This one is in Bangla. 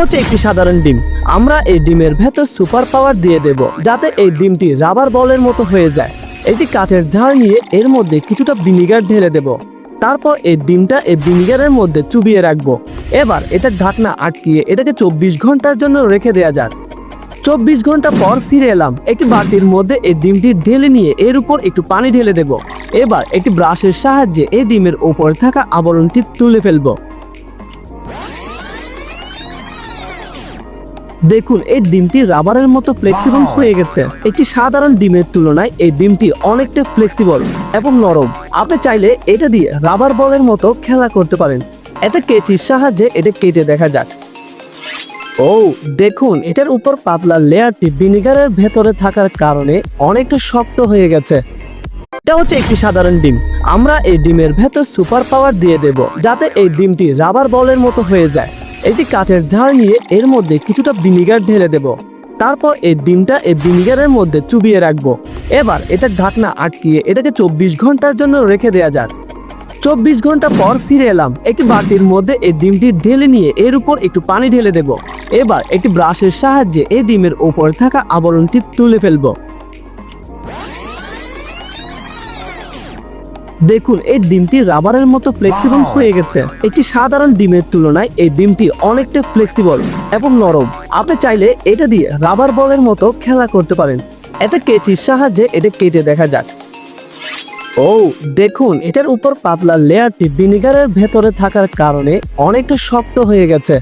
হচ্ছে একটি সাধারণ ডিম। আমরা এই ডিমের ভেতর সুপার পাওয়ার দিয়ে দেব, যাতে এই ডিমটি রাবার বলের মতো হয়ে যায়। একটি কাচের ঝাড় নিয়ে এর মধ্যে কিছুটা ভিনিগার ঢেলে দেব। তারপর এই ডিমটা এই ভিনিগারের মধ্যে চুবিয়ে রাখব। এবার এটা ঢাকনা আটকিয়ে এটাকে চব্বিশ ঘণ্টার জন্য রেখে দেওয়া যাক। চব্বিশ ঘণ্টা পর ফিরে এলাম। একটি বাটির মধ্যে এই ডিমটি ঢেলে নিয়ে এর উপর একটু পানি ঢেলে দেব। এবার একটি ব্রাশের সাহায্যে এই ডিমের উপর থাকা আবরণটি তুলে ফেলব। দেখুন এই ডিমটি রাবারের মতো ফ্লেক্সিবল হয়ে গেছে। একটি সাধারণ ডিমের তুলনায় এই ডিমটি অনেকটা ফ্লেক্সিবল এবং নরম। আপনি চাইলে এটা দিয়ে রাবার বলের মতো খেলা করতে পারেন। এটা কেচির সাহায্যে এটা কেটে দেখা যাক। ও দেখুন এটার উপর পাতলা লেয়ারটি ভিনিগারের ভেতরে থাকার কারণে অনেকটা শক্ত হয়ে গেছে। এটা হচ্ছে একটি সাধারণ ডিম। আমরা এই ডিমের ভেতর সুপার পাওয়ার দিয়ে দেব যাতে এই ডিমটি রাবার বলের মতো হয়ে যায়। একটি কাঠের ঝাড় নিয়ে এর মধ্যে কিছুটা ভিনিগার ঢেলে দেব। তারপর এই ডিমটা এই ভিনিগারের মধ্যে চুবিয়ে রাখব। এবার এটা ঢাকনা আটকিয়ে এটাকে চব্বিশ ঘণ্টার জন্য রেখে দেওয়া যাক। চব্বিশ ঘণ্টা পর ফিরে এলাম। একটি বাটির মধ্যে এই ডিমটি ঢেলে নিয়ে এর উপর একটু পানি ঢেলে দেব। এবার একটি ব্রাশের সাহায্যে এই ডিমের উপর থাকা আবরণটি তুলে ফেলব। দেখুন এই ডিমটি রাবারের মতো ফ্লেক্সিবল হয়ে গেছে। একটি সাধারণ ডিমের তুলনায় এই ডিমটি অনেকটা ফ্লেক্সিবল এবং নরম। আপনি চাইলে এটা দিয়ে রাবার বলের মতো খেলা করতে পারেন। এটা কেচির সাহায্যে এটা কেটে দেখা যাক। ও দেখুন এটার উপর পাতলা লেয়ারটি ভিনিগারের ভেতরে থাকার কারণে অনেকটা শক্ত হয়ে গেছে।